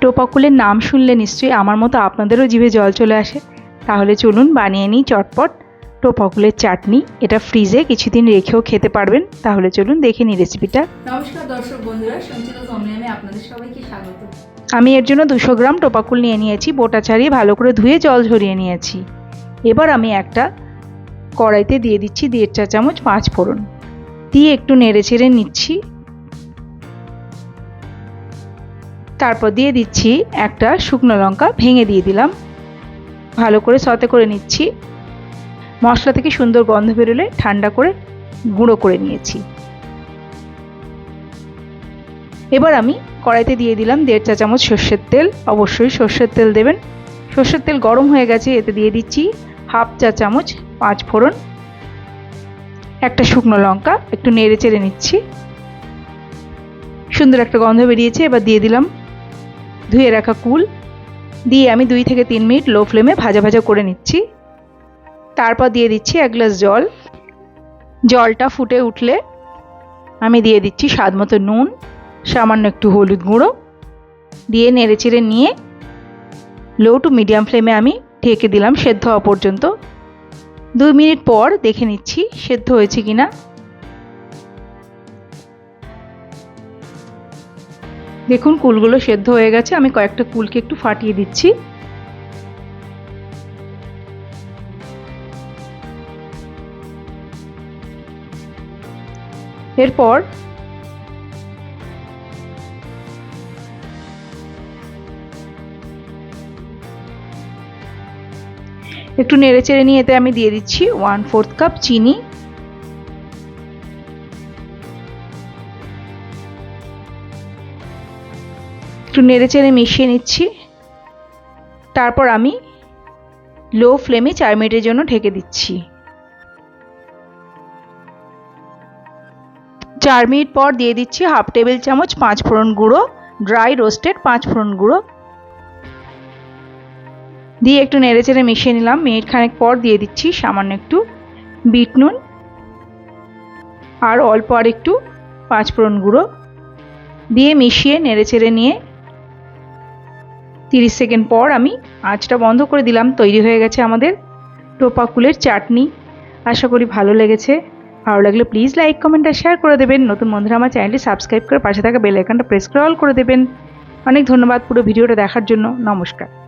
টোপাকুলের নাম শুনলে নিশ্চয়ই আমার মতো আপনাদেরও জিভে জল চলে আসে। তাহলে চলুন বানিয়ে নিই চটপট টোপাকুলের চাটনি। এটা ফ্রিজে কিছুদিন রেখেও খেতে পারবেন। তাহলে চলুন দেখে নিই রেসিপিটা। নমস্কার দর্শক বন্ধুরা সঞ্চিতা আপনাদের সবাইকে স্বাগত। আমি এর জন্য দুশো গ্রাম টোপাকুল নিয়ে নিয়েছি বোটা ছাড়িয়ে ভালো করে ধুয়ে জল ঝরিয়ে নিয়েছি। এবার আমি একটা কড়াইতে দিয়ে দিচ্ছি দেড় চা চামচ পাঁচ ফোড়ন। দিয়ে একটু নেড়ে চেড়ে নিচ্ছি। তারপর দিয়ে দিচ্ছি একটা শুকনো লঙ্কা, ভেঙে দিয়ে দিলাম। ভালো করে সতে করে নিচ্ছি। মশলা থেকে সুন্দর গন্ধ বেরোলে ঠান্ডা করে গুঁড়ো করে নিয়েছি। এবার আমি কড়াইতে দিয়ে দিলাম দেড় চা চামচ সর্ষের তেল। অবশ্যই সর্ষের তেল দেবেন। সর্ষের তেল গরম হয়ে গেছে, এতে দিয়ে দিচ্ছি হাফ চা চামচ পাঁচ ফোড়ন, একটা শুকনো লঙ্কা, একটু নেড়ে চেড়ে নিচ্ছি। সুন্দর একটা গন্ধ বেরিয়েছে, এবার দিয়ে দিলাম ধুয়ে রাখা কুল দিয়ে আমি দুই থেকে তিন মিনিট লো ফ্লেমে ভাজা ভাজা করে নিচ্ছি। তারপর দিয়ে দিচ্ছি এক গ্লাস জল। জলটা ফুটে উঠলে আমি দিয়ে দিচ্ছি স্বাদ মতো নুন, সামান্য একটু হলুদ গুঁড়ো দিয়ে নেড়ে চেড়ে নিয়ে লো টু মিডিয়াম ফ্লেমে আমি ঢেকে দিলাম সেদ্ধ হওয়া পর্যন্ত। দুই মিনিট পর দেখে নিচ্ছি সেদ্ধ হয়েছে কিনা। দেখুন, কুলগুলো সেদ্ধ হয়ে গেছে। আমি কয়েকটা কুলকে একটু ফাটিয়ে দিচ্ছি। এরপর একটু নেড়ে চেড়ে নিয়ে এতে আমি দিয়ে দিচ্ছি ওয়ান ফোর্থ কাপ চিনি। একটু নেড়ে চেড়ে মিশিয়ে নিচ্ছি। তারপর আমি লো ফ্লেমে চার মিনিটের জন্য ঢেকে দিচ্ছি। চার মিনিট পর দিয়ে দিচ্ছি হাফ টেবিল চামচ পাঁচ ফোড়ন গুঁড়ো ড্রাই রোস্টেড পাঁচ ফোড়ন গুঁড়ো। দিয়ে একটু নেড়ে চেড়ে মিশিয়ে নিলাম। মিনিট খানেক পর দিয়ে দিচ্ছি সামান্য একটু বিট নুন আর অল্প আর একটু পাঁচ ফোড়ন গুঁড়ো। দিয়ে মিশিয়ে নেড়ে চেড়ে নিয়ে তিরিশ সেকেন্ড পর আমি আঁচটা বন্ধ করে দিলাম, তৈরি হয়ে গেছে আমাদের টোপা ফুলের চাটনি। আশা করি ভালো লেগেছে। ভালো লাগলে প্লিজ লাইক কমেন্ট আর শেয়ার করে দেবেন। নতুন বন্ধুরা আমার চ্যানেলটি সাবস্ক্রাইব করে পাশে থাকা বেল আইকনটা প্রেস করে অল করে দেবেন। অনেক ধন্যবাদ পুরো ভিডিওটা দেখার জন্য। নমস্কার।